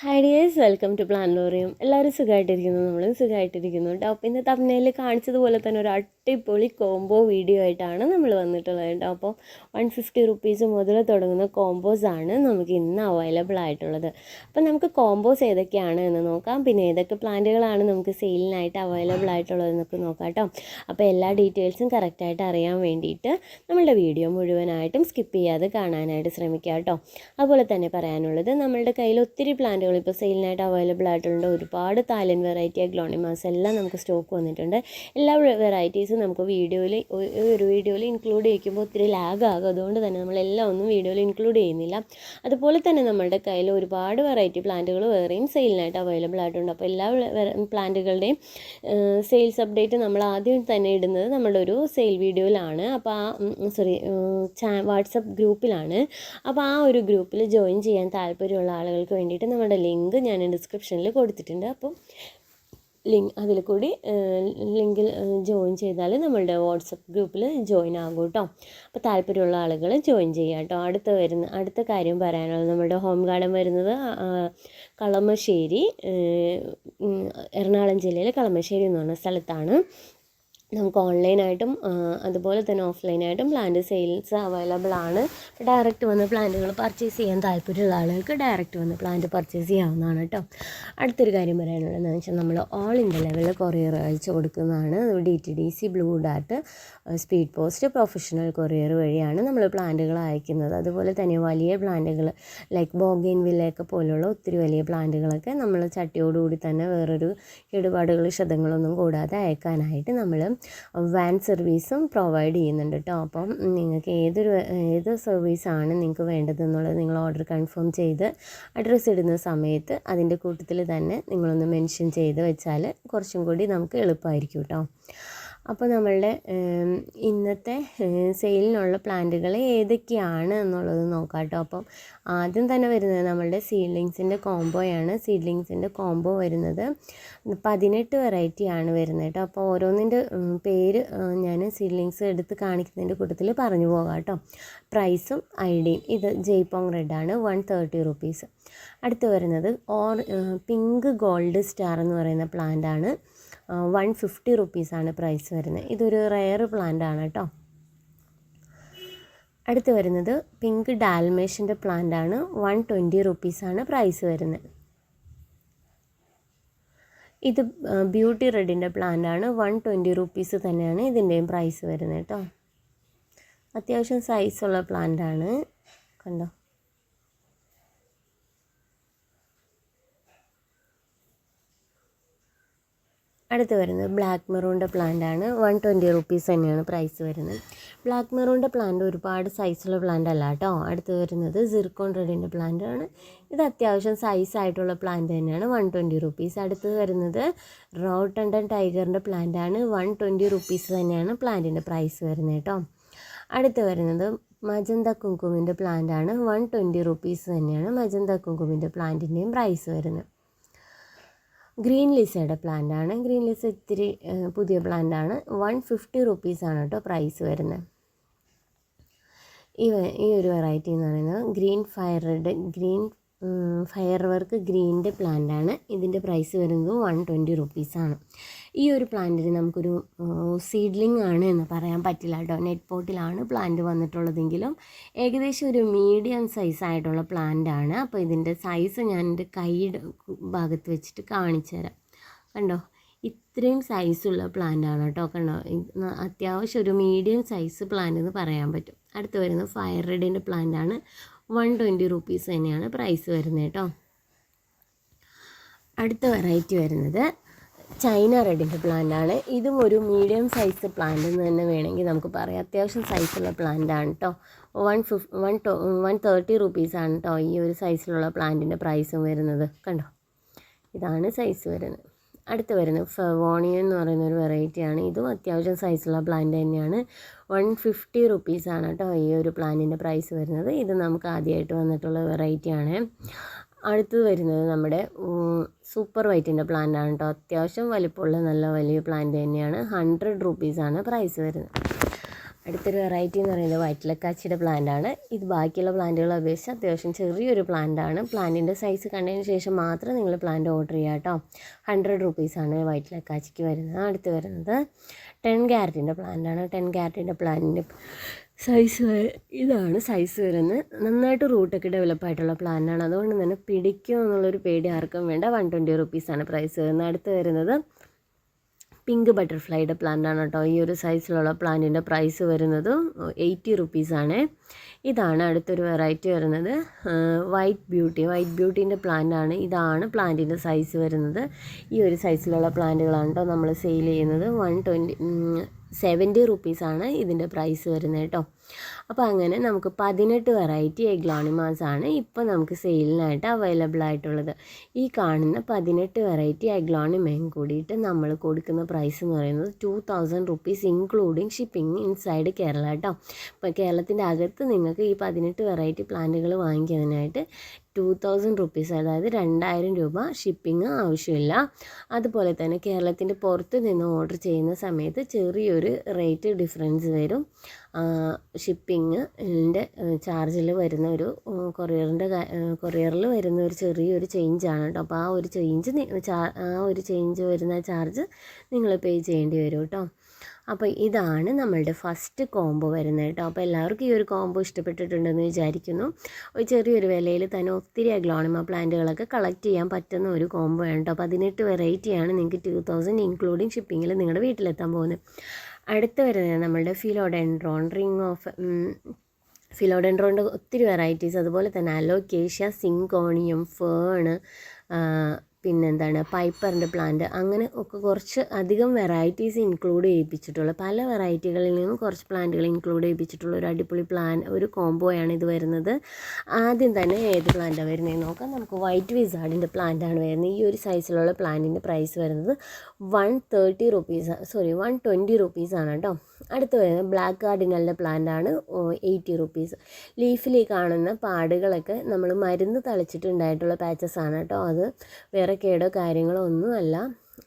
Hi dears welcome to Planorium എല്ലാവരും സുഖമായിട്ടിരിക്കുന്നു. നമ്മളും സുഖമായിട്ടിരിക്കുന്നു കേട്ടോ. അപ്പോൾ ഇന്ന് തമ്മിൽ കാണിച്ചതുപോലെ തന്നെ ഒരു അടിപൊളി കോംബോ വീഡിയോ ആയിട്ടാണ് നമ്മൾ വന്നിട്ടുള്ളത് കേട്ടോ. അപ്പോൾ വൺ ഫിഫ്റ്റി റുപ്പീസ് മുതൽ തുടങ്ങുന്ന കോംബോസ് ആണ് നമുക്ക് ഇന്ന് അവൈലബിൾ ആയിട്ടുള്ളത്. അപ്പോൾ നമുക്ക് കോംബോസ് ഏതൊക്കെയാണ് എന്ന് നോക്കാം. പിന്നെ ഏതൊക്കെ പ്ലാന്റുകളാണ് നമുക്ക് സെയിലിനായിട്ട് അവൈലബിൾ ആയിട്ടുള്ളത് എന്നൊക്കെ നോക്കാം കേട്ടോ. അപ്പോൾ എല്ലാ ഡീറ്റെയിൽസും കറക്റ്റായിട്ട് അറിയാൻ വേണ്ടിയിട്ട് നമ്മളുടെ വീഡിയോ മുഴുവനായിട്ടും സ്കിപ്പ് ചെയ്യാതെ കാണാനായിട്ട് ശ്രമിക്കാം കേട്ടോ. അതുപോലെ തന്നെ പറയാനുള്ളത് നമ്മളുടെ കയ്യിൽ ഒത്തിരി പ്ലാന്റുകൾ ഇപ്പോൾ സെയിലിനായിട്ട് അവൈലബിൾ ആയിട്ടുണ്ട്. ഒരുപാട് താലൻ വെറൈറ്റി ഗ്ലോണിമാസ് എല്ലാം നമുക്ക് സ്റ്റോക്ക് വന്നിട്ടുണ്ട്. എല്ലാ വെറൈറ്റീസും നമുക്ക് വീഡിയോയിൽ ഒരു വീഡിയോയിൽ ഇൻക്ലൂഡ് ചെയ്യിക്കുമ്പോൾ ഒത്തിരി ലാഗ് ആകും. അതുകൊണ്ട് തന്നെ നമ്മൾ എല്ലാം ഒന്നും വീഡിയോയിൽ ഇൻക്ലൂഡ് ചെയ്യുന്നില്ല. അതുപോലെ തന്നെ നമ്മുടെ കയ്യിൽ ഒരുപാട് വെറൈറ്റി പ്ലാന്റുകൾ വേറെയും സെയിലിനായിട്ട് അവൈലബിൾ ആയിട്ടുണ്ട്. അപ്പോൾ എല്ലാ പ്ലാന്റുകളുടെയും സെയിൽസ് അപ്ഡേറ്റ് നമ്മൾ ആദ്യം തന്നെ ഇടുന്നത് നമ്മുടെ ഒരു സെയിൽ വീഡിയോയിലാണ്. അപ്പോൾ ആ സോറി വാട്സപ്പ് ഗ്രൂപ്പിലാണ്. അപ്പോൾ ആ ഒരു ഗ്രൂപ്പിൽ ജോയിൻ ചെയ്യാൻ താല്പര്യമുള്ള ആളുകൾക്ക് വേണ്ടിയിട്ട് നമ്മുടെ ലിങ്ക് ഞാൻ ഡിസ്ക്രിപ്ഷനിൽ കൊടുത്തിട്ടുണ്ട്. അപ്പം ലിങ്ക് അതിൽ കൂടി ലിങ്കിൽ ജോയിൻ ചെയ്താൽ നമ്മളുടെ വാട്സപ്പ് ഗ്രൂപ്പിൽ ജോയിൻ ആകും കേട്ടോ അപ്പോൾ താല്പര്യമുള്ള ആളുകൾ ജോയിൻ ചെയ്യുക കേട്ടോ അടുത്ത വരുന്ന അടുത്ത കാര്യം പറയാനുള്ളത് നമ്മുടെ ഹോം ഗാർഡൻ വരുന്നത് കളമശ്ശേരി എറണാകുളം ജില്ലയിലെ കളമശ്ശേരി എന്ന് പറഞ്ഞ സ്ഥലത്താണ്. നമുക്ക് ഓൺലൈനായിട്ടും അതുപോലെ തന്നെ ഓഫ്ലൈനായിട്ടും പ്ലാന്റ് സെയിൽസ് അവൈലബിൾ ആണ്. ഡയറക്റ്റ് വന്ന് പ്ലാന്റുകൾ പർച്ചേസ് ചെയ്യാൻ താല്പര്യമുള്ള ആളുകൾക്ക് ഡയറക്റ്റ് വന്ന് പ്ലാന്റ് പർച്ചേസ് ചെയ്യാവുന്നതാണ് കേട്ടോ അടുത്തൊരു കാര്യം പറയാനുള്ളത് എന്താണെന്ന് വെച്ചാൽ നമ്മൾ ഓൾ ഇന്ത്യ ലെവലിൽ കൊറിയർ അയച്ചു കൊടുക്കുന്നതാണ്. D T D C blue ഡാറ്റ് speed post professional courier വഴിയാണ് നമ്മൾ പ്ലാന്റുകൾ അയക്കുന്നത്. അതുപോലെ തന്നെ വലിയ പ്ലാന്റുകൾ ലൈക്ക് ബോഗെയിൻ വില്ലയൊക്കെ പോലുള്ള ഒത്തിരി വലിയ പ്ലാന്റുകളൊക്കെ നമ്മൾ ചട്ടിയോടുകൂടി തന്നെ വേറൊരു കേടുപാടുകൾ ക്ഷതങ്ങളൊന്നും കൂടാതെ അയക്കാനായിട്ട് നമ്മൾ വാൻ സർവീസും പ്രൊവൈഡ് ചെയ്യുന്നുണ്ട് കേട്ടോ അപ്പം നിങ്ങൾക്ക് ഏതൊരു ഏത് സർവീസാണ് നിങ്ങൾക്ക് വേണ്ടതെന്നുള്ളത് നിങ്ങൾ ഓർഡർ കൺഫേം ചെയ്ത് അഡ്രസ്സ് ഇടുന്ന സമയത്ത് അതിന്റെ കൂട്ടത്തിൽ തന്നെ നിങ്ങളൊന്ന് മെൻഷൻ ചെയ്ത് വെച്ചാൽ കുറച്ചും കൂടി നമുക്ക് എളുപ്പമായിരിക്കും കേട്ടോ അപ്പോൾ നമ്മളുടെ ഇന്നത്തെ സെയിലിനുള്ള പ്ലാന്റുകൾ ഏതൊക്കെയാണ് എന്നുള്ളത് നോക്കാം കേട്ടോ. അപ്പം ആദ്യം തന്നെ വരുന്നത് നമ്മളുടെ സീഡ്ലിങ്സിന്റെ കോംബോയാണ്. സീഡ്ലിങ്സിന്റെ കോംബോ വരുന്നത് പതിനെട്ട് വെറൈറ്റിയാണ് വരുന്നത് കേട്ടോ. അപ്പോൾ ഓരോന്നിന്റെ പേര് ഞാൻ സീഡ്ലിങ്സ് എടുത്ത് കാണിക്കുന്നതിന്റെ കൂട്ടത്തിൽ പറഞ്ഞു പോകാം കേട്ടോ. പ്രൈസും ഐഡിയും. ഇത് ജയ്പോങ് റെഡാണ് വൺ തേർട്ടി റുപ്പീസ്. അടുത്ത് വരുന്നത് ഓർ പിങ്ക് ഗോൾഡ് സ്റ്റാർ എന്ന് പറയുന്ന പ്ലാന്റ് ആണ്. വൺ ഫിഫ്റ്റി റുപ്പീസാണ് പ്രൈസ് വരുന്നത്. ഇതൊരു റെയർ പ്ലാന്റ് ആണ് കേട്ടോ. അടുത്ത് വരുന്നത് പിങ്ക് ഡാൽമേഷന്റെ പ്ലാന്റ് ആണ് വൺ ട്വന്റി റുപ്പീസാണ് പ്രൈസ് വരുന്നത്. ഇത് ബ്യൂട്ടി റെഡിന്റെ പ്ലാന്റ് ആണ് വൺ ട്വന്റി റുപ്പീസ് തന്നെയാണ് ഇതിന്റെയും പ്രൈസ് വരുന്നത് കേട്ടോ. അത്യാവശ്യം സൈസുള്ള പ്ലാന്റ് ആണ് കണ്ടോ? അടുത്ത് വരുന്നത് ബ്ലാക്ക് മെറൂണിന്റെ പ്ലാന്റ് ആണ്. വൺ ട്വന്റി റുപ്പീസ് തന്നെയാണ് പ്രൈസ് വരുന്നത്. ബ്ലാക്ക് മെറൂണിന്റെ പ്ലാന്റ് ഒരുപാട് സൈസുള്ള പ്ലാന്റ് അല്ല കേട്ടോ. അടുത്ത് വരുന്നത് സിർക്കോൺ റെഡിന്റെ പ്ലാന്റ് ആണ്. ഇത് അത്യാവശ്യം സൈസ് ആയിട്ടുള്ള പ്ലാന്റ് തന്നെയാണ്. വൺ ട്വന്റി റുപ്പീസ് അടുത്ത് വരുന്നത് റോട്ടണ്ടൻ ടൈഗറിന്റെ പ്ലാന്റ് ആണ്. വൺ ട്വന്റി റുപ്പീസ് തന്നെയാണ് പ്ലാന്റിന്റെ പ്രൈസ് വരുന്നത് കേട്ടോ. അടുത്ത് വരുന്നത് മജന്ത കുങ്കുമിന്റെ പ്ലാന്റ് ആണ്. വൺ ട്വന്റി റുപ്പീസ് തന്നെയാണ് മജന്ത കുങ്കുമിന്റെ പ്ലാന്റിന്റെയും പ്രൈസ് വരുന്നത്. ഗ്രീൻ ലിസയുടെ പ്ലാന്റ് ആണ്. ഗ്രീൻ ലിസ ഇത്തിരി പുതിയ പ്ലാന്റ് ആണ്. വൺ ഫിഫ്റ്റി റുപ്പീസാണ് കേട്ടോ പ്രൈസ് വരുന്നത്. ഈ ഈ ഒരു വെറൈറ്റി എന്ന് പറയുന്നത് green fire red green firework ഗ്രീന്റെ plant ആണ്. ഇതിന്റെ പ്രൈസ് വരുന്നത് വൺ ട്വന്റി റുപ്പീസാണ് ഈ ഒരു പ്ലാന്റിന് നമുക്കൊരു സീഡ്ലിംഗ് ആണ് എന്ന് പറയാൻ പറ്റില്ല കേട്ടോ. നെറ്റ് പോട്ടിലാണ് പ്ലാന്റ് വന്നിട്ടുള്ളതെങ്കിലും ഏകദേശം ഒരു മീഡിയം സൈസ് ആയിട്ടുള്ള പ്ലാന്റ് ആണ്. അപ്പോൾ ഇതിന്റെ സൈസ് ഞാൻ എന്റെ കൈയുടെ ഭാഗത്ത് വെച്ചിട്ട് കാണിച്ചു തരാം കണ്ടോ? ഇത്രയും സൈസുള്ള പ്ലാന്റ് ആണ് കേട്ടോ. കണ്ടോ? അത്യാവശ്യം ഒരു മീഡിയം സൈസ് പ്ലാന്റ് എന്ന് പറയാൻ പറ്റും. അടുത്ത് വരുന്നത് ഫയർ റെഡിന്റെ പ്ലാന്റ് ആണ്. വൺ ട്വന്റി റുപ്പീസ് തന്നെയാണ് പ്രൈസ് വരുന്നത് കേട്ടോ. അടുത്ത വെറൈറ്റി വരുന്നത് ചൈന റെഡിന്റെ ആണ് ഇതും ഒരു മീഡിയം സൈസ് പ്ലാന്റ് എന്ന് തന്നെ വേണമെങ്കിൽ നമുക്ക് പറയാം. അത്യാവശ്യം സൈസുള്ള പ്ലാന്റ് ആണ് കേട്ടോ one fif one to one thirty റുപ്പീസാണ് കേട്ടോ ഈ ഒരു സൈസിലുള്ള പ്ലാന്റിന്റെ പ്രൈസും വരുന്നത്. കണ്ടോ? ഇതാണ് സൈസ് വരുന്നത്. അടുത്ത് വരുന്നത് ഫെവോണിയൻ എന്ന് പറയുന്ന ഒരു വെറൈറ്റിയാണ് ഇതും അത്യാവശ്യം സൈസുള്ള പ്ലാന്റ് തന്നെയാണ്. വൺ ഫിഫ്റ്റി റുപ്പീസാണ് കേട്ടോ ഈ ഒരു പ്ലാന്റിന്റെ പ്രൈസ് വരുന്നത്. ഇത് നമുക്ക് ആദ്യമായിട്ട് വന്നിട്ടുള്ള വെറൈറ്റിയാണ് അടുത്തത് വരുന്നത് നമ്മുടെ സൂപ്പർ വൈറ്റിന്റെ പ്ലാന്റ് ആണ് കേട്ടോ അത്യാവശ്യം വലിപ്പമുള്ള നല്ല വലിയ പ്ലാന്റ് തന്നെയാണ്. ഹൺഡ്രഡ് റുപ്പീസാണ് പ്രൈസ് വരുന്നത്. അടുത്തൊരു വെറൈറ്റി എന്ന് പറയുന്നത് വൈറ്റിലക്കാച്ചിയുടെ പ്ലാന്റ് ആണ്. ഇത് ബാക്കിയുള്ള പ്ലാന്റുകളെ അപേക്ഷിച്ച് അത്യാവശ്യം ചെറിയൊരു പ്ലാന്റ് ആണ്. പ്ലാന്റിന്റെ സൈസ് കണ്ടതിന് ശേഷം മാത്രം നിങ്ങൾ പ്ലാന്റ് ഓർഡർ ചെയ്യുക കേട്ടോ ഹൺഡ്രഡ് റുപ്പീസാണ് വൈറ്റിലക്കാച്ചിക്ക് വരുന്നത്. അടുത്ത് വരുന്നത് ടെൻ ക്യാരറ്റിന്റെ പ്ലാന്റ് ആണ്. ടെൻ ക്യാരറ്റിന്റെ പ്ലാന്റിന്റെ സൈസ് ഇതാണ് സൈസ് വരുന്നത്. നന്നായിട്ട് റൂട്ടൊക്കെ ഡെവലപ്പായിട്ടുള്ള പ്ലാനാണ് അതുകൊണ്ട് തന്നെ പിടിക്കുമോ എന്നുള്ളൊരു പേടി ആർക്കും വേണ്ട. വൺ ട്വന്റി റുപ്പീസാണ് പ്രൈസ് വരുന്നത്. അടുത്ത് വരുന്നത് പിങ്ക് ബട്ടർഫ്ലൈയുടെ പ്ലാന്റാണ് കേട്ടോ. ഈ ഒരു സൈസിലുള്ള പ്ലാന്റിന്റെ പ്രൈസ് വരുന്നത് എയ്റ്റി റുപ്പീസാണ് ഇതാണ് അടുത്തൊരു വെറൈറ്റി വരുന്നത്. വൈറ്റ് ബ്യൂട്ടി വൈറ്റ് ബ്യൂട്ടീന്റെ പ്ലാന്റാണ് ഇതാണ് പ്ലാന്റിന്റെ സൈസ് വരുന്നത്. ഈ ഒരു സൈസിലുള്ള പ്ലാന്റുകളാണ് കേട്ടോ നമ്മൾ സെയിൽ ചെയ്യുന്നത്. വൺ ട്വന്റി സെവന്റി റുപ്പീസാണ് ഇതിന്റെ പ്രൈസ് വരുന്നത് കേട്ടോ. അപ്പോൾ അങ്ങനെ നമുക്ക് പതിനെട്ട് വെറൈറ്റി എഗ്ലോണിമാസ് ആണ് ഇപ്പോൾ നമുക്ക് സെയിലിനായിട്ട് അവൈലബിൾ ആയിട്ടുള്ളത്. ഈ കാണുന്ന പതിനെട്ട് വെറൈറ്റി എഗ്ലോണിമയും കൂടിയിട്ട് നമ്മൾ കൊടുക്കുന്ന പ്രൈസ് എന്ന് പറയുന്നത് two thousand rupees including shipping inside Kerala കേട്ടോ. അപ്പോൾ കേരളത്തിന്റെ അകത്ത് നിങ്ങൾക്ക് ഈ പതിനെട്ട് വെറൈറ്റി പ്ലാന്റുകൾ വാങ്ങിക്കുന്നതിനായിട്ട് ടു തൗസൻഡ് റുപ്പീസ് അതായത് രണ്ടായിരം രൂപ ഷിപ്പിംഗ് ആവശ്യമില്ല. അതുപോലെ തന്നെ കേരളത്തിന്റെ പുറത്ത് നിന്ന് ഓർഡർ ചെയ്യുന്ന സമയത്ത് ചെറിയൊരു റേറ്റ് ഡിഫറൻസ് വരും. ഷിപ്പിങ്ങിന്റെ ചാർജിൽ വരുന്ന ഒരു കൊറിയറിന്റെ കൊറിയറിൽ വരുന്ന ഒരു ചെറിയൊരു ചേഞ്ചാണ് കേട്ടോ അപ്പോൾ ആ ഒരു ചേഞ്ച് ആ ഒരു ചേഞ്ച് വരുന്ന ചാർജ് നിങ്ങൾ പേ ചെയ്യേണ്ടി വരും കേട്ടോ അപ്പോൾ ഇതാണ് നമ്മളുടെ ഫസ്റ്റ് കോംബോ വരുന്നത് കേട്ടോ. അപ്പോൾ എല്ലാവർക്കും ഈ ഒരു കോംബോ ഇഷ്ടപ്പെട്ടിട്ടുണ്ടെന്ന് വിചാരിക്കുന്നു. ഒരു ചെറിയൊരു വിലയിൽ തന്നെ ഒത്തിരി അഗ്ലോണിമ പ്ലാന്റുകളൊക്കെ കളക്ട് ചെയ്യാൻ പറ്റുന്ന ഒരു കോംബോ ആണ് കേട്ടോ. പതിനെട്ട് വെറൈറ്റിയാണ് നിങ്ങൾക്ക് ടു തൗസൻഡ് ഇൻക്ലൂഡിങ് ഷിപ്പിങ്ങിൽ നിങ്ങളുടെ വീട്ടിലെത്താൻ പോകുന്നത്. അടുത്ത് വരുന്നത് നമ്മളുടെ ഫിലോഡെൻഡ്രോൺ റിംഗ് ഓഫ് ഫിലോഡെൻഡ്രോണിന്റെ ഒത്തിരി വെറൈറ്റീസ് അതുപോലെ തന്നെ അലോക്കേഷ്യ സിങ്കോണിയം ഫേണ് പിന്നെന്താണ് പൈപ്പറിന്റെ പ്ലാന്റ് അങ്ങനെ ഒക്കെ കുറച്ച് അധികം വെറൈറ്റീസ് ഇൻക്ലൂഡ് ചെയ്യിപ്പിച്ചിട്ടുള്ള. പല വെറൈറ്റികളിൽ നിന്നും കുറച്ച് പ്ലാന്റുകൾ ഇൻക്ലൂഡ് ചെയ്യിപ്പിച്ചിട്ടുള്ള ഒരു അടിപൊളി പ്ലാൻ ഒരു കോംബോയാണ് ഇത് വരുന്നത്. ആദ്യം തന്നെ ഏത് പ്ലാന്റാണ് വരുന്നത് നോക്കാം. നമുക്ക് വൈറ്റ് വിസാർഡിന്റെ പ്ലാന്റാണ് വരുന്നത്. ഈ ഒരു സൈസിലുള്ള പ്ലാന്റിന്റെ പ്രൈസ് വരുന്നത് one thirty rupees sorry one twenty റുപ്പീസാണ് കേട്ടോ. അടുത്ത് വരുന്നത് ബ്ലാക്ക് കാർഡിനലിന്റെ പ്ലാന്റ് ആണ്. എയ്റ്റി റുപ്പീസ് ലീഫിൽ കാണുന്ന പാടുകളൊക്കെ നമ്മൾ മരുന്ന് തളിച്ചിട്ടുണ്ടായിട്ടുള്ള പാച്ചസ് ആണ് കേട്ടോ അത്. വേറെ കേടോ കാര്യങ്ങളോ ഒന്നുമല്ല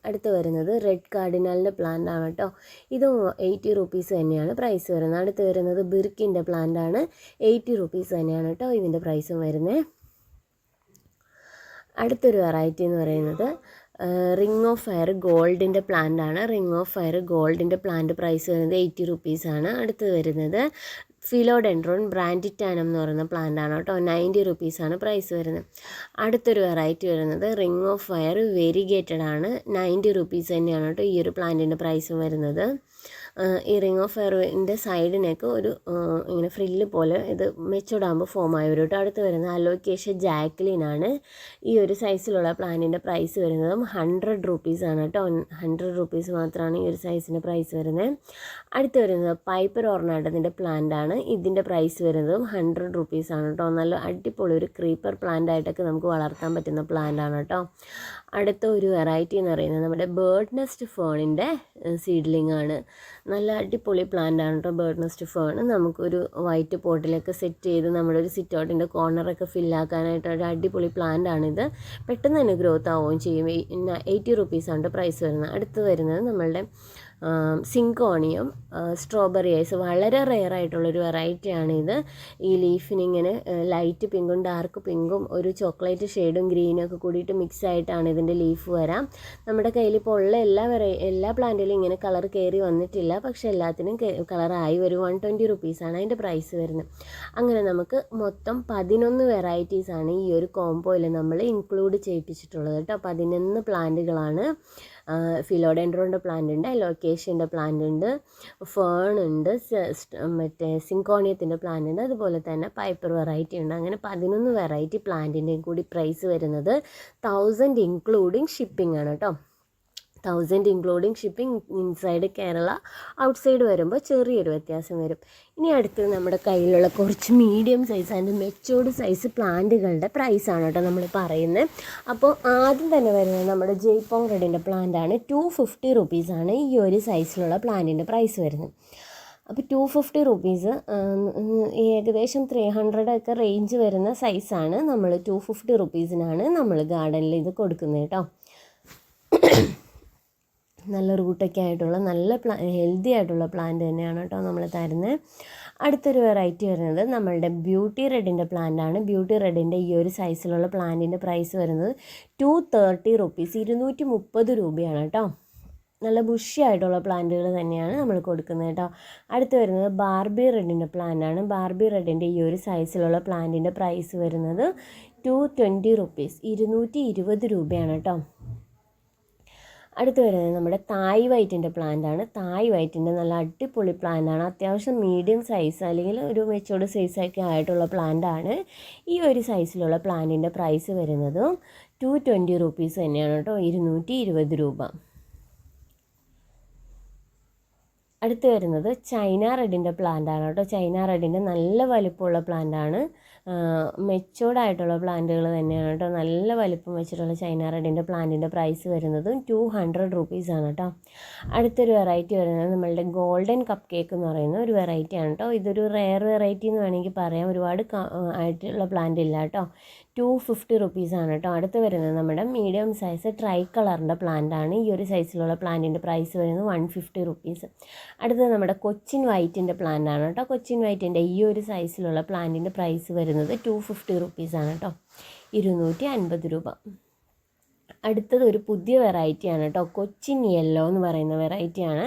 അടുത്ത് വരുന്നത് റെഡ് കാർഡിനലിന്റെ പ്ലാന്റ് ആണ് കേട്ടോ. ഇതും എയ്റ്റി റുപ്പീസ് തന്നെയാണ് പ്രൈസ് വരുന്നത്. അടുത്ത് വരുന്നത് ബിർക്കിന്റെ പ്ലാന്റ് ആണ്. എയ്റ്റി റുപ്പീസ് തന്നെയാണ് കേട്ടോ ഇതിന്റെ പ്രൈസും വരുന്നത്. അടുത്തൊരു വെറൈറ്റി എന്ന് പറയുന്നത് റിംഗ് ഓഫ് ഫയർ ഗോൾഡിന്റെ പ്ലാന്റ് ആണ്. റിംഗ് ഓഫ് ഫയർ ഗോൾഡിന്റെ പ്ലാന്റ് പ്രൈസ് വരുന്നത് എയ്റ്റി റുപ്പീസാണ് അടുത്ത് വരുന്നത് ഫിലോഡെൻഡ്രോൺ ബ്രാൻഡിറ്റാനം എന്ന് പറയുന്ന പ്ലാന്റ് ആണ് കേട്ടോ. നയന്റി റുപ്പീസാണ് പ്രൈസ് വരുന്നത്. അടുത്തൊരു വെറൈറ്റി വരുന്നത് റിംഗ് ഓഫ് ഫയർ വെരിഗേറ്റഡ് ആണ്. നയന്റി റുപ്പീസ് തന്നെയാണ് കേട്ടോ ഈ ഒരു പ്ലാന്റിന്റെ പ്രൈസും വരുന്നത്. ഈ റിംഗ് ഓഫ് ഫയറിന്റെ സൈഡിനൊക്കെ ഒരു ഇങ്ങനെ ഫ്രില്ല് പോലെ ഇത് മെച്ചൂർഡാകുമ്പോൾ ഫോം ആയി വരും കേട്ടോ അടുത്ത് വരുന്ന അലോക്കേഷൻ ജാക്ലിനാണ് ഈ ഒരു സൈസിലുള്ള പ്ലാനിന്റെ പ്രൈസ് വരുന്നതും ഹൺഡ്രഡ് റുപ്പീസാണ് കേട്ടോ ഹൺഡ്രഡ് റുപ്പീസ് മാത്രമാണ് ഈ ഒരു സൈസിന്റെ പ്രൈസ് വരുന്നത്. അടുത്ത് വരുന്നത് പൈപ്പർ ഓർണാട്ടത്തിന്റെ പ്ലാന്റ് ആണ്. ഇതിന്റെ പ്രൈസ് വരുന്നതും ഹൺഡ്രഡ് റുപ്പീസ് ആണ് കേട്ടോ നല്ല അടിപൊളി ഒരു ക്രീപ്പർ പ്ലാന്റ് ആയിട്ടൊക്കെ നമുക്ക് വളർത്താൻ പറ്റുന്ന പ്ലാന്റ് ആണ് കേട്ടോ അടുത്ത ഒരു വെറൈറ്റി എന്ന് പറയുന്നത് നമ്മുടെ ബേർഡ് നെസ്റ്റ് ഫേണിന്റെ സീഡ്ലിംഗ് ആണ്. നല്ല അടിപൊളി പ്ലാന്റ് ആണ് കേട്ടോ ബേർഡ് നെസ്റ്റ് ഫേൺ നമുക്കൊരു വൈറ്റ് പോട്ടിലൊക്കെ സെറ്റ് ചെയ്ത് നമ്മുടെ ഒരു സിറ്റ് ഔട്ടിന്റെ കോർണറൊക്കെ ഫില്ലാക്കാനായിട്ട് ഒരു അടിപൊളി പ്ലാന്റ് ആണിത് പെട്ടെന്ന് തന്നെ ഗ്രോത്ത് ആവുകയും ചെയ്യും. എയ്റ്റി റുപ്പീസാണ് പ്രൈസ് വരുന്നത്. അടുത്ത് വരുന്നത് നമ്മളുടെ സിങ്കോണിയം സ്ട്രോബെറി ഐസ് വളരെ റെയർ ആയിട്ടുള്ളൊരു വെറൈറ്റിയാണ് ഇത്. ഈ ലീഫിന് ഇങ്ങനെ ലൈറ്റ് പിങ്കും ഡാർക്ക് പിങ്കും ഒരു ചോക്ലേറ്റ് ഷെയ്ഡും ഗ്രീനും ഒക്കെ കൂടിയിട്ട് മിക്സ് ആയിട്ടാണ് ഇതിന്റെ ലീഫ് വരാം. നമ്മുടെ കയ്യിൽ ഇപ്പോൾ ഉള്ള എല്ലാ വെറൈ എല്ലാ പ്ലാന്റിലും ഇങ്ങനെ കളർ കയറി വന്നിട്ടില്ല. പക്ഷെ എല്ലാത്തിനും കളറായി വരും വൺ ട്വന്റി റുപ്പീസാണ് അതിന്റെ പ്രൈസ് വരുന്നത്. അങ്ങനെ നമുക്ക് മൊത്തം പതിനൊന്ന് വെറൈറ്റീസാണ് ഈ ഒരു കോംബോയിൽ നമ്മൾ ഇൻക്ലൂഡ് ചെയ്യിപ്പിച്ചിട്ടുള്ളത് കേട്ടോ. പതിനൊന്ന് പ്ലാന്റുകളാണ് ഫിലോഡെൻഡ്രോന്റെ പ്ലാന്റ് ഉണ്ട് ലൊക്കേഷ്യന്റെ പ്ലാന്റ് ഉണ്ട് ഫേൺ ഉണ്ട് മറ്റേ സിങ്കോണിയത്തിന്റെ പ്ലാന്റ് ഉണ്ട് അതുപോലെ തന്നെ പൈപ്പർ വെറൈറ്റി ഉണ്ട്. അങ്ങനെ പതിനൊന്ന് വെറൈറ്റി പ്ലാന്റിന്റെയും കൂടി പ്രൈസ് വരുന്നത് തൗസൻഡ് ഇൻക്ലൂഡിങ് ഷിപ്പിംഗ് ആണ് കേട്ടോ thousand including shipping inside Kerala outside വരുമ്പോൾ ചെറിയൊരു വ്യത്യാസം വരും. ഇനി അടുത്ത് നമ്മുടെ കയ്യിലുള്ള കുറച്ച് medium size and matured size പ്ലാന്റുകളുടെ price ആണ് കേട്ടോ നമ്മൾ പറയുന്നത് അപ്പോൾ ആദ്യം തന്നെ വരുന്നത് നമ്മുടെ ജയ്പോങ് റെഡിന്റെ പ്ലാന്റാണ് ടു ഫിഫ്റ്റി റുപ്പീസാണ് ഈ ഒരു സൈസിലുള്ള പ്ലാന്റിന്റെ പ്രൈസ് വരുന്നത്. അപ്പോൾ ടു ഫിഫ്റ്റി റുപ്പീസ് ഏകദേശം ത്രീ ഹൺഡ്രഡ് ഒക്കെ റേഞ്ച് വരുന്ന സൈസാണ് നമ്മൾ ടു ഫിഫ്റ്റി റുപ്പീസിനാണ് നമ്മൾ ഗാർഡനിൽ ഇത് കൊടുക്കുന്നത് കേട്ടോ. നല്ല റൂട്ടൊക്കെ ആയിട്ടുള്ള നല്ല പ്ലാ ഹെൽത്തി ആയിട്ടുള്ള പ്ലാന്റ് തന്നെയാണ് കേട്ടോ നമ്മൾ തരുന്നത് അടുത്തൊരു വെറൈറ്റി വരുന്നത് നമ്മളുടെ ബ്യൂട്ടി റെഡിന്റെ പ്ലാന്റാണ് ബ്യൂട്ടി റെഡിന്റെ ഈ ഒരു സൈസിലുള്ള പ്ലാന്റിന്റെ പ്രൈസ് വരുന്നത് ടു തേർട്ടി റുപ്പീസ് ഇരുന്നൂറ്റി മുപ്പത് രൂപയാണ് കേട്ടോ. നല്ല ബുഷി ആയിട്ടുള്ള പ്ലാന്റുകൾ തന്നെയാണ് നമ്മൾ കൊടുക്കുന്നത് കേട്ടോ. അടുത്ത് വരുന്നത് ബാർബി റെഡിന്റെ പ്ലാന്റാണ് ബാർബി റെഡിന്റെ ഈ ഒരു സൈസിലുള്ള പ്ലാന്റിന്റെ പ്രൈസ് വരുന്നത് ടു ട്വന്റി റുപ്പീസ് ഇരുന്നൂറ്റി ഇരുപത് രൂപയാണ് കേട്ടോ. അടുത്ത് വരുന്നത് നമ്മുടെ തായ് വൈറ്റിന്റെ പ്ലാന്റ് ആണ്. തായ് വൈറ്റിന്റെ നല്ല അടിപൊളി പ്ലാന്റ് ആണ്. അത്യാവശ്യം മീഡിയം സൈസ് അല്ലെങ്കിൽ ഒരു മെച്ചോർഡ് സൈസൊക്കെ ആയിട്ടുള്ള പ്ലാന്റ് ആണ്. ഈ ഒരു സൈസിലുള്ള പ്ലാന്റിന്റെ പ്രൈസ് വരുന്നതും ടു ട്വന്റി റുപ്പീസ് തന്നെയാണ് കേട്ടോ. ഇരുന്നൂറ്റി ഇരുപത് രൂപ. അടുത്ത് വരുന്നത് ചൈന റെഡിന്റെ പ്ലാന്റ് ആണ് കേട്ടോ. ചൈന റെഡിന്റെ നല്ല വലിപ്പമുള്ള പ്ലാന്റ് ആണ് മെച്ചോർഡ് ആയിട്ടുള്ള പ്ലാന്റുകൾ തന്നെയാണ് കേട്ടോ. നല്ല വലിപ്പം വെച്ചിട്ടുള്ള ചൈന റെഡിന്റെ പ്ലാന്റിന്റെ പ്രൈസ് വരുന്നതും ടു ഹൺഡ്രഡ് റുപ്പീസാണ് കേട്ടോ. അടുത്തൊരു വെറൈറ്റി വരുന്നത് നമ്മളുടെ ഗോൾഡൻ കപ്പ് കേക്ക് എന്ന് പറയുന്ന ഒരു വെറൈറ്റിയാണ് കേട്ടോ. ഇതൊരു റെയർ വെറൈറ്റി എന്ന് വേണമെങ്കിൽ പറയാം. ഒരുപാട് ആയിട്ടുള്ള പ്ലാന്റ് ഇല്ല കേട്ടോ. ടു ഫിഫ്റ്റി റുപ്പീസാണ് കേട്ടോ അടുത്ത് വരുന്നത് നമ്മുടെ മീഡിയം സൈസ് ട്രൈ കളറിന്റെ പ്ലാന്റ് ആണ്. ഈ ഒരു സൈസിലുള്ള പ്ലാന്റിന്റെ പ്രൈസ് വരുന്നത് വൺ ഫിഫ്റ്റി റുപ്പീസ് അടുത്തത് നമ്മുടെ കൊച്ചിൻ വൈറ്റിന്റെ പ്ലാന്റ് ആണ് കേട്ടോ കൊച്ചിൻ വൈറ്റിന്റെ ഈ ഒരു സൈസിലുള്ള പ്ലാന്റിന്റെ പ്രൈസ് വരുന്നത് ടു ഫിഫ്റ്റി റുപ്പീസാണ് കേട്ടോ ഇരുന്നൂറ്റി അൻപത് രൂപ. അടുത്തത് ഒരു പുതിയ വെറൈറ്റിയാണ് കേട്ടോ. കൊച്ചിൻ യെല്ലോ എന്ന് പറയുന്ന വെറൈറ്റിയാണ്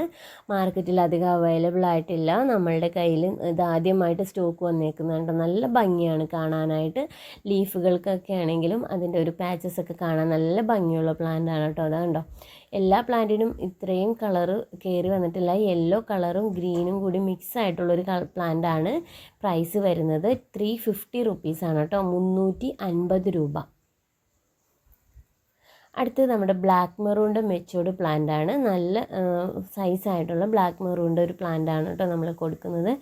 മാർക്കറ്റിൽ അധികം അവൈലബിൾ ആയിട്ടില്ല. നമ്മളുടെ കയ്യിൽ ഇത് ആദ്യമായിട്ട് സ്റ്റോക്ക് വന്നേക്കുന്നുണ്ട് നല്ല ഭംഗിയാണ് കാണാനായിട്ട്. ലീഫുകൾക്കൊക്കെ ആണെങ്കിലും അതിന്റെ ഒരു പാച്ചസ് ഒക്കെ കാണാൻ നല്ല ഭംഗിയുള്ള പ്ലാന്റ് ആണ് കേട്ടോ. അതുകൊണ്ടോ എല്ലാ പ്ലാന്റിനും ഇത്രയും കളറ് കയറി വന്നിട്ടില്ല. യെല്ലോ കളറും ഗ്രീനും കൂടി മിക്സ് ആയിട്ടുള്ളൊരു പ്ലാന്റ് ആണ്. പ്രൈസ് വരുന്നത് ത്രീ ഫിഫ്റ്റി റുപ്പീസാണ് കേട്ടോ. മുന്നൂറ്റി അൻപത് രൂപ. അടുത്തത് നമ്മുടെ ബ്ലാക്ക് മെറൂണിന്റെ മെച്ചോർഡ് പ്ലാന്റ് ആണ്. നല്ല സൈസായിട്ടുള്ള ബ്ലാക്ക് മെറൂണിന്റെ ഒരു പ്ലാന്റ് ആണ് കേട്ടോ നമ്മൾ കൊടുക്കുന്നത്.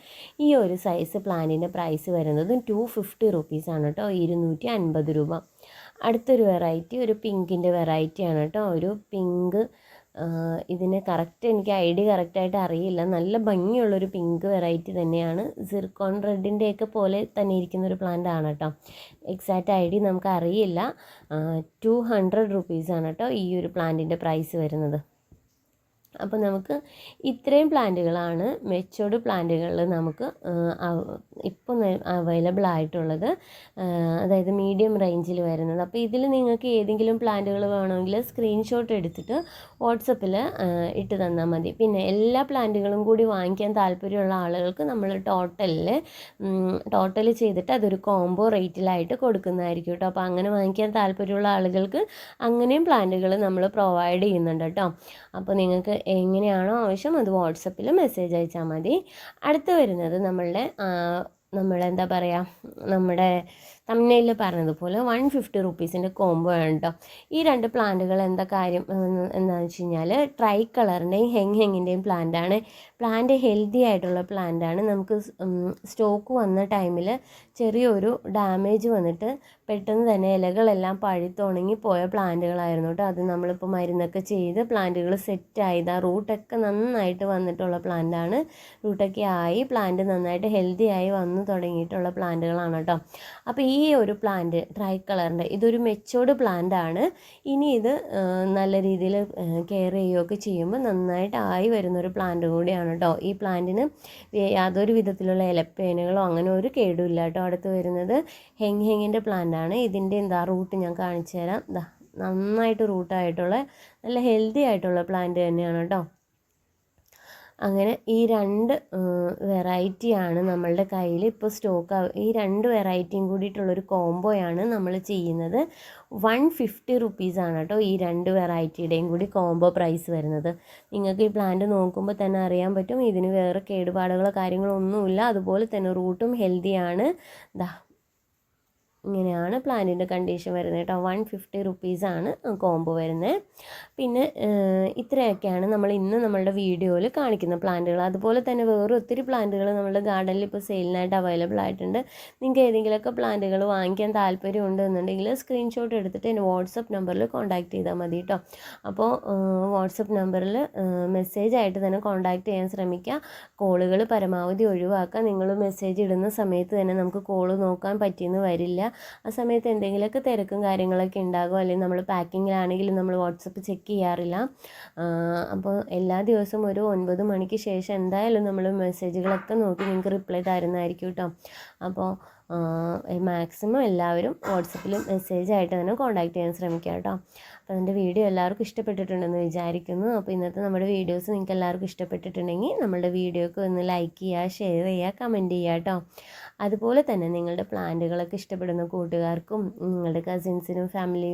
ഈ ഒരു സൈസ് പ്ലാന്റിന്റെ പ്രൈസ് വരുന്നത് ടു ഫിഫ്റ്റി റുപ്പീസാണ് കേട്ടോ ഇരുന്നൂറ്റി അൻപത് രൂപ. അടുത്തൊരു വെറൈറ്റി ഒരു പിങ്കിന്റെ വെറൈറ്റിയാണ് കേട്ടോ ഒരു പിങ്ക് ഇതിന് കറക്റ്റ് എനിക്ക് ഐഡിയ കറക്റ്റായിട്ട് അറിയില്ല. നല്ല ഭംഗിയുള്ളൊരു പിങ്ക് വെറൈറ്റി തന്നെയാണ്. സിർക്കോൺ റെഡിന്റെയൊക്കെ പോലെ തന്നെ ഇരിക്കുന്ന ഒരു പ്ലാന്റ് ആണ് കേട്ടോ എക്സാക്റ്റ് ഐ ഡി നമുക്ക് അറിയില്ല. ടു ഹൺഡ്രഡ് റുപ്പീസാണ് കേട്ടോ ഈ ഒരു പ്ലാന്റിന്റെ പ്രൈസ് വരുന്നത്. അപ്പോൾ നമുക്ക് ഇത്രയും പ്ലാന്റുകളാണ് മെച്ചോർഡ് പ്ലാന്റുകളിൽ നമുക്ക് ഇപ്പോൾ അവൈലബിൾ ആയിട്ടുള്ളത്. അതായത് മീഡിയം റേഞ്ചിൽ വരുന്നത്. അപ്പോൾ ഇതിൽ നിങ്ങൾക്ക് ഏതെങ്കിലും പ്ലാന്റുകൾ വേണമെങ്കിൽ സ്ക്രീൻഷോട്ട് എടുത്തിട്ട് വാട്സപ്പിൽ ഇട്ട് തന്നാൽ മതി. പിന്നെ എല്ലാ പ്ലാന്റുകളും കൂടി വാങ്ങിക്കാൻ താല്പര്യമുള്ള ആളുകൾക്ക് നമ്മൾ ടോട്ടലിൽ ടോട്ടൽ ചെയ്തിട്ട് അതൊരു കോംബോ റേറ്റിലായിട്ട് കൊടുക്കുന്നതായിരിക്കും കേട്ടോ. അപ്പോൾ അങ്ങനെ വാങ്ങിക്കാൻ താല്പര്യമുള്ള ആളുകൾക്ക് അങ്ങനെയും പ്ലാന്റുകൾ നമ്മൾ പ്രൊവൈഡ് ചെയ്യുന്നുണ്ട് കേട്ടോ. അപ്പോൾ നിങ്ങൾക്ക് എങ്ങനെയാണോ ആവശ്യം അത് വാട്സപ്പിൽ മെസ്സേജ് അയച്ചാൽ മതി. അടുത്ത് വരുന്നത് നമ്മളുടെ നമ്മളെന്താ പറയുക നമ്മുടെ തമ്മിലിൽ പറഞ്ഞതുപോലെ വൺ ഫിഫ്റ്റി റുപ്പീസിന്റെ കോംബോ ആണ് കേട്ടോ ഈ രണ്ട് പ്ലാന്റുകൾ എന്താ കാര്യം? എന്താണെന്ന് വെച്ച് കഴിഞ്ഞാൽ ട്രൈ കളറിന്റെയും ഹെങ് ഹെങ്ങിന്റെയും പ്ലാന്റാണ് പ്ലാന്റ് ഹെൽത്തി ആയിട്ടുള്ള പ്ലാന്റാണ് നമുക്ക് സ്റ്റോക്ക് വന്ന ടൈമിൽ ചെറിയൊരു ഡാമേജ് വന്നിട്ട് പെട്ടെന്ന് തന്നെ ഇലകളെല്ലാം പഴുത്തുണങ്ങി പോയ പ്ലാന്റുകളായിരുന്നു കേട്ടോ അത് നമ്മളിപ്പോൾ മരുന്നൊക്കെ ചെയ്ത് പ്ലാന്റുകൾ സെറ്റായത് ആ റൂട്ടൊക്കെ നന്നായിട്ട് വന്നിട്ടുള്ള പ്ലാന്റാണ് റൂട്ടൊക്കെ ആയി പ്ലാന്റ് നന്നായിട്ട് ഹെൽത്തി ആയി വന്ന് തുടങ്ങിയിട്ടുള്ള പ്ലാന്റുകളാണ് കേട്ടോ അപ്പോൾ ഒരു പ്ലാന്റ് ഡ്രൈ കളറിന്റെ ഇതൊരു മെച്ചോർഡ് പ്ലാന്റ് ആണ്. ഇനി ഇത് നല്ല രീതിയിൽ കെയർ ചെയ്യുകയൊക്കെ ചെയ്യുമ്പോൾ നന്നായിട്ട് ആയി വരുന്നൊരു പ്ലാന്റ് കൂടിയാണ് കേട്ടോ ഈ പ്ലാന്റിന് യാതൊരു വിധത്തിലുള്ള ഇലപ്പേനുകളോ അങ്ങനെ ഒരു കേടുമില്ല കേട്ടോ അടുത്ത് വരുന്നത് ഹെങ് ഹെങ്ങിന്റെ പ്ലാന്റ് ആണ്. ഇതിന്റെ എന്താ റൂട്ട് ഞാൻ കാണിച്ചു തരാം നന്നായിട്ട് റൂട്ടായിട്ടുള്ള നല്ല ഹെൽത്തി ആയിട്ടുള്ള പ്ലാന്റ് തന്നെയാണ് കേട്ടോ അങ്ങനെ ഈ രണ്ട് വെറൈറ്റിയാണ് നമ്മളുടെ കയ്യിൽ ഇപ്പോൾ സ്റ്റോക്ക് ഈ രണ്ട് വെറൈറ്റിയും കൂടിയിട്ടുള്ളൊരു കോംബോയാണ് നമ്മൾ ചെയ്യുന്നത്. വൺ ഫിഫ്റ്റി റുപ്പീസാണ് കേട്ടോ ഈ രണ്ട് വെറൈറ്റിയുടെയും കൂടി കോംബോ പ്രൈസ് വരുന്നത്. നിങ്ങൾക്ക് ഈ പ്ലാന്റ് നോക്കുമ്പോൾ തന്നെ അറിയാൻ പറ്റും. ഇതിന് വേറെ കേടുപാടുകളോ കാര്യങ്ങളോ ഒന്നുമില്ല. അതുപോലെ തന്നെ റൂട്ടും ഹെൽത്തിയാണ് ഇങ്ങനെയാണ് പ്ലാന്റിന്റെ കണ്ടീഷൻ വരുന്നത് കേട്ടോ. വൺ ഫിഫ്റ്റി റുപ്പീസാണ് കോംബോ വരുന്നത്. പിന്നെ ഇത്രയൊക്കെയാണ് നമ്മൾ ഇന്ന് നമ്മളുടെ വീഡിയോയിൽ കാണിക്കുന്ന പ്ലാന്റുകൾ. അതുപോലെ തന്നെ വേറെ ഒത്തിരി പ്ലാന്റുകൾ നമ്മളുടെ ഗാർഡനിൽ ഇപ്പോൾ സെയിലിനായിട്ട് അവൈലബിൾ ആയിട്ടുണ്ട്. നിങ്ങൾക്ക് ഏതെങ്കിലുമൊക്കെ പ്ലാന്റുകൾ വാങ്ങിക്കാൻ താല്പര്യം ഉണ്ടെന്നുണ്ടെങ്കിൽ സ്ക്രീൻഷോട്ട് എടുത്തിട്ട് എന്റെ വാട്സപ്പ് നമ്പറിൽ കോൺടാക്ട് ചെയ്താൽ മതി കേട്ടോ. അപ്പോൾ വാട്സപ്പ് നമ്പറിൽ മെസ്സേജ് ആയിട്ട് തന്നെ കോൺടാക്ട് ചെയ്യാൻ ശ്രമിക്കുക. കോളുകൾ പരമാവധി ഒഴിവാക്കുക. നിങ്ങൾ മെസ്സേജ് ഇടുന്ന സമയത്ത് തന്നെ നമുക്ക് കോൾ നോക്കാൻ പറ്റിയെന്ന് വരില്ല. ആ സമയത്ത് എന്തെങ്കിലുമൊക്കെ തിരക്കും കാര്യങ്ങളൊക്കെ ഉണ്ടാകും. അല്ലെങ്കിൽ നമ്മൾ പാക്കിങ്ങിലാണെങ്കിലും നമ്മൾ വാട്സപ്പ് ചെക്ക് ചെയ്യാറില്ല. അപ്പോൾ എല്ലാ ദിവസവും ഒരു ഒൻപത് മണിക്ക് ശേഷം എന്തായാലും നമ്മൾ മെസ്സേജുകളൊക്കെ നോക്കി നിങ്ങൾക്ക് റിപ്ലൈ തരുന്നതായിരിക്കും കേട്ടോ. അപ്പോൾ മാക്സിമം എല്ലാവരും വാട്സപ്പിൽ മെസ്സേജായിട്ട് തന്നെ കോൺടാക്ട് ചെയ്യാൻ ശ്രമിക്കുക കേട്ടോ. അപ്പോൾ അതിന്റെ വീഡിയോ എല്ലാവർക്കും ഇഷ്ടപ്പെട്ടിട്ടുണ്ടെന്ന് വിചാരിക്കുന്നു. അപ്പോൾ ഇന്നത്തെ നമ്മുടെ വീഡിയോസ് നിങ്ങൾക്ക് എല്ലാവർക്കും ഇഷ്ടപ്പെട്ടിട്ടുണ്ടെങ്കിൽ നമ്മുടെ വീഡിയോക്ക് ഒന്ന് ലൈക്ക് ചെയ്യുക ഷെയർ ചെയ്യുക കമന്റ് ചെയ്യുക കേട്ടോ അതുപോലെ തന്നെ നിങ്ങളുടെ പ്ലാന്റുകളൊക്കെ ഇഷ്ടപ്പെടുന്ന കൂട്ടുകാർക്കും നിങ്ങളുടെ കസിൻസിനും ഫാമിലി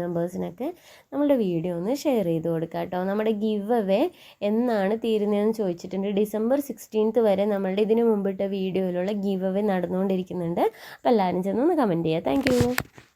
മെമ്പേഴ്സിനൊക്കെ നമ്മളുടെ വീഡിയോ ഒന്ന് ഷെയർ ചെയ്ത് കൊടുക്കുക കേട്ടോ നമ്മുടെ ഗിവ് അവേ എന്നാണ് തീരുന്നതെന്ന് ചോദിച്ചിട്ടുണ്ട്. ഡിസംബർ സിക്സ്റ്റീൻത്ത് വരെ നമ്മളുടെ ഇതിനു മുമ്പിട്ട വീഡിയോയിലുള്ള ഗിവ് അവേ നടന്നുകൊണ്ടിരിക്കുന്നുണ്ട്. അപ്പോൾ എല്ലാവരും ചെന്ന് ഒന്ന് കമന്റ് ചെയ്യുക താങ്ക്